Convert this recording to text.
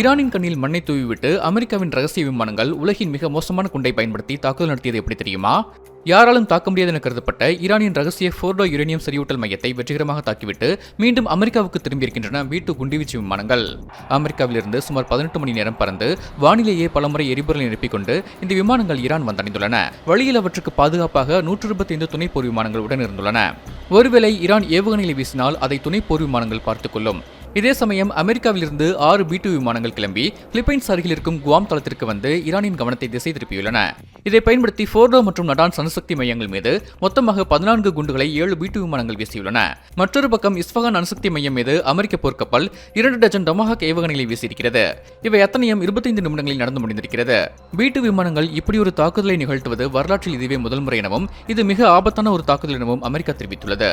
ஈரானின் கண்ணில் மண்ணை தூவிவிட்டு அமெரிக்காவின் ரகசிய விமானங்கள் உலகின் மிக மோசமான குண்டை பயன்படுத்தி தாக்குதல் நடத்தியது எப்படி தெரியுமா? யாராலும் தாக்க முடியாது என கருதப்பட்ட ஈரானின் ரகசிய ஃபோர்டோ யுரேனியம் செறிவூட்டல் மையத்தை வெற்றிகரமாக தாக்கிவிட்டு மீண்டும் அமெரிக்காவுக்கு திரும்பியிருக்கின்றன வீட்டு குண்டுவீச்சு விமானங்கள். அமெரிக்காவிலிருந்து சுமார் பதினெட்டு மணி நேரம் பறந்து வானிலேயே பலமுறை எரிபொருளை நிரப்பிக் கொண்டு இந்த விமானங்கள் ஈரான் வந்தடைந்துள்ளன. வழியில் அவற்றுக்கு பாதுகாப்பாக நூற்று இருபத்தைந்து துணை போர் விமானங்கள் உடன் இருந்துள்ளன ஒருவேளை ஈரான் ஏவுகணைகளை வீசினால் அதை துணை போர் விமானங்கள் பார்த்துக் கொள்ளும். இதே சமயம் அமெரிக்காவிலிருந்து ஆறு பி டூ விமானங்கள் கிளம்பி பிலிப்பைன்ஸ் அருகில் இருக்கும் குவாம் தளத்திற்கு வந்து ஈரானின் கவனத்தை திசை திருப்பியுள்ளன. இதை பயன்படுத்தி ஃபோர்டோ மற்றும் நடான் அணுசக்தி மையங்கள் மீது மொத்தமாக பதினான்கு குண்டுகளை ஏழு பி டூ விமானங்கள் வீசியுள்ளன. மற்றொரு பக்கம் இஸ்ஃபகான் அணுசக்தி மையம் மீது அமெரிக்க போர்க்கப்பல் இரண்டு டஜன் டொமஹாக் ஏவுகணைகளை வீசியிருக்கிறது. இவை அத்தனையும் இருபத்தைந்து நிமிடங்களில் நடந்து முடிந்திருக்கிறது. பி டூ விமானங்கள் இப்படி ஒரு தாக்குதலை நிகழ்த்துவது வரலாற்றில் இதுவே முதல் முறை எனவும் இது மிக ஆபத்தான ஒரு தாக்குதல் எனவும் அமெரிக்கா தெரிவித்துள்ளது.